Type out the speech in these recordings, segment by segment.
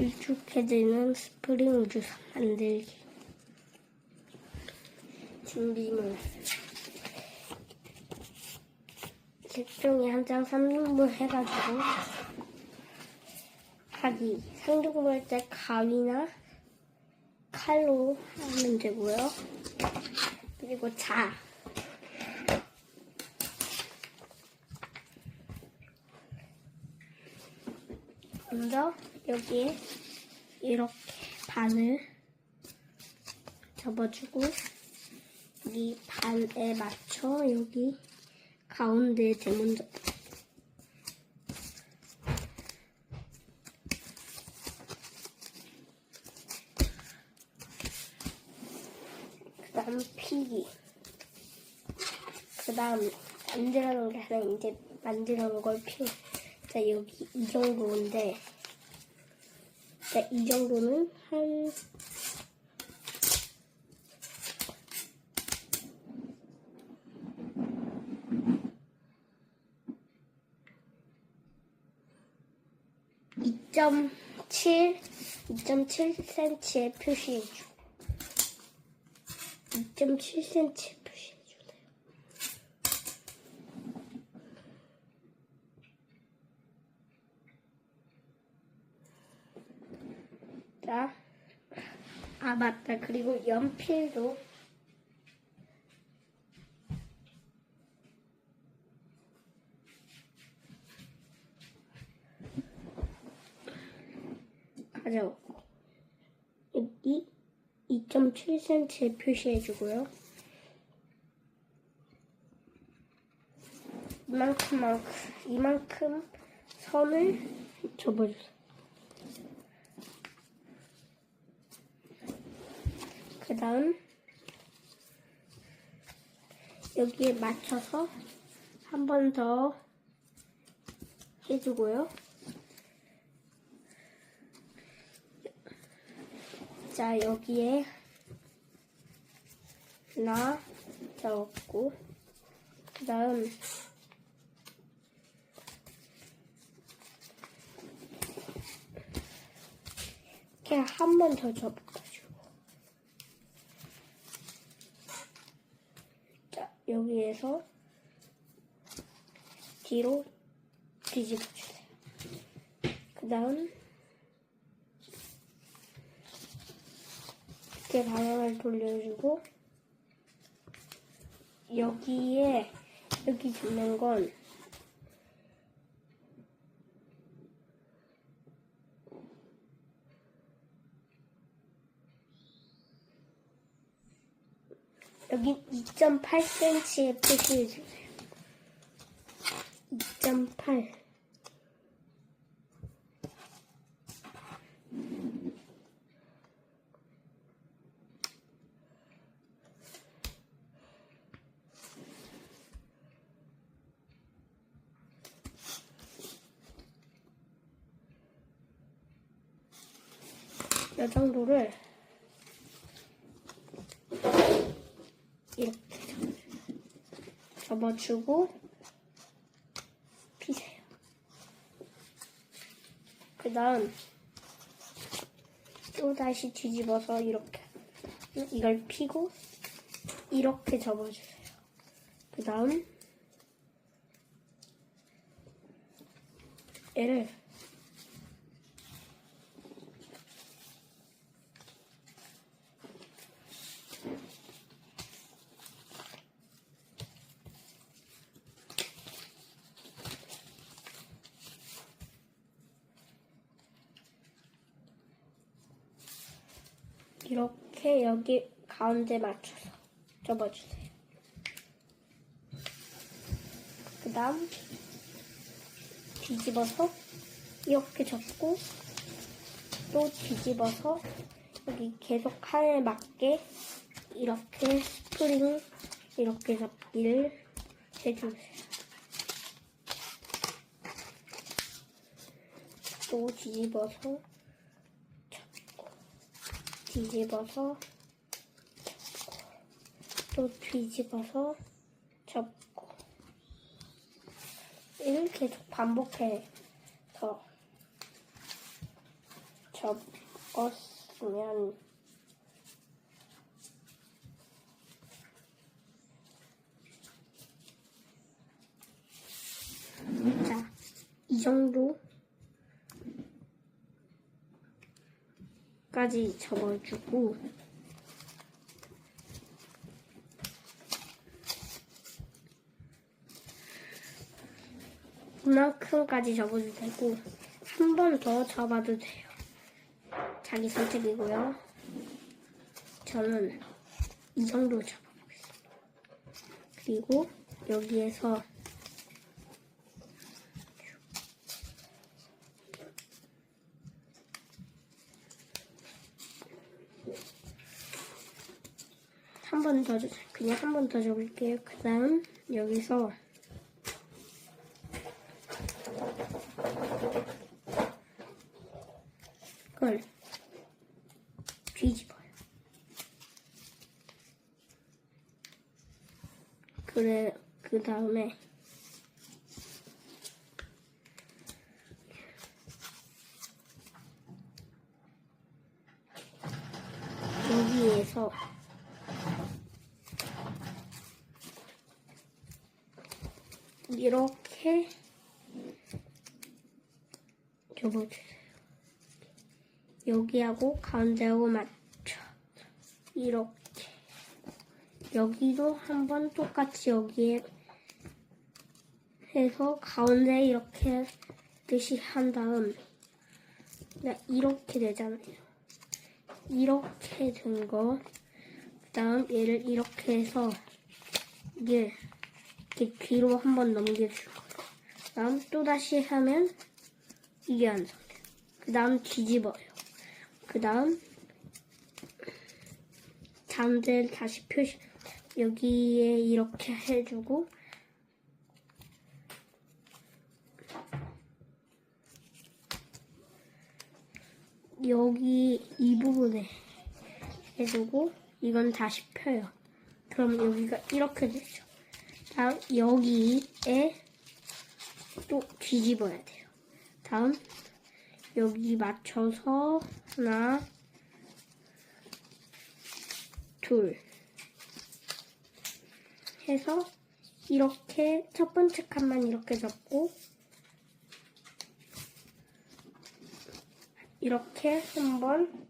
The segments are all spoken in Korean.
길쭉해지는 스프링 우주선 만들기. 준비물. 색종이 한 장 3등분 해가지고. 하기. 3등분 할때 가위나 칼로 하면 되고요. 그리고 자. 먼저 여기에 이렇게 반을 접어주고 이 반에 맞춰 여기 가운데 접그 다음 피기 그 다음 만들어 놓은 게 하나 이제 만들어 놓은 걸 피. 자 여기 이 정도인데 자, 이 정도는 한 (2.7) 2.7cm에 표시해줘 2.7cm에 표시해주세요 자, 아 맞다. 그리고 연필도 가져오고 여기 2.7cm 표시해주고요. 이만큼만큼 이만큼 선을 접어주세요. 그 다음 여기에 맞춰서 한 번 더 해주고요. 자 여기에 하나 적고 그 다음 이렇게 한 번 더 접어가지고 자, 여기에서 뒤로 뒤집어 주세요. 그 다음 이렇게 방향을 돌려주고 여기에 여기 주는 건 여기 2.8cm에 표시해 주세요. 2.8. 이 정도를 이렇게 접어주고 피세요. 그 다음 또 다시 뒤집어서 이렇게 이걸 피고 이렇게 접어주세요. 그 다음 얘를 이렇게 여기 가운데 맞춰서 접어주세요. 그 다음 뒤집어서 이렇게 접고 또 뒤집어서 여기 계속 칸에 맞게 이렇게 스프링 이렇게 잡기를 해주세요. 또 뒤집어서 뒤집어서 또 뒤집어서 접고 이렇게 계속 반복해서 접었으면 자, 이 정도 까지 접어주고 이만큼까지 접어도 되고 한 번 더 접어도 돼요. 자기 선택이고요. 저는 이 정도 접어보겠습니다. 그리고 여기에서 한 번 더, 그냥 한 번더 접을게요. 그 다음, 여기서 이걸 뒤집어요. 그래, 그 다음에 여기에서 이렇게 접어주세요. 여기하고 가운데하고 맞춰 이렇게 여기도 한번 똑같이 여기에 해서 가운데 이렇게 듯이 한 다음 네, 이렇게 되잖아요. 이렇게 된 거. 그 다음 얘를 이렇게 해서 이게 이렇게 뒤로 한 번 넘겨줄 거예요. 그 다음 또 다시 하면 이게 완성돼요. 그 다음 뒤집어요. 그 다음 잔들 다시 표시 여기에 이렇게 해주고 여기 이 부분에 해주고 이건 다시 펴요. 그럼 여기가 이렇게 되죠. 다음 여기에 또 뒤집어야 돼요. 다음 여기 맞춰서 하나 둘 해서 이렇게 첫 번째 칸만 이렇게 접고 이렇게 한번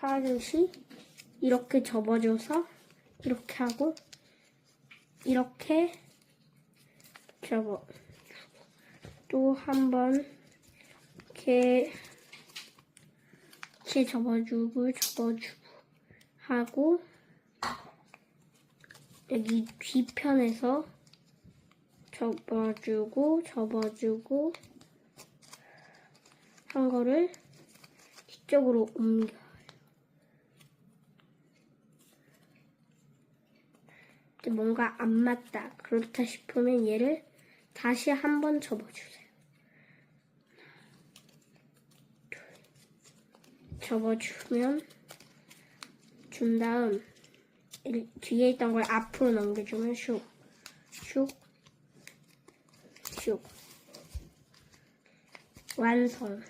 하듯이 이렇게 접어줘서 이렇게 하고 이렇게 접어 또 한 번 이렇게 이렇게 접어주고 접어주고 하고 여기 뒤편에서 접어주고 접어주고 한 거를 뒤쪽으로 옮겨요. 근데 뭔가 안 맞다 그렇다 싶으면 얘를 다시 한 번 접어주세요. 접어주면 준 다음 이- 뒤에 있던 걸 앞으로 넘겨주면 슉, 슉, 슉 완성.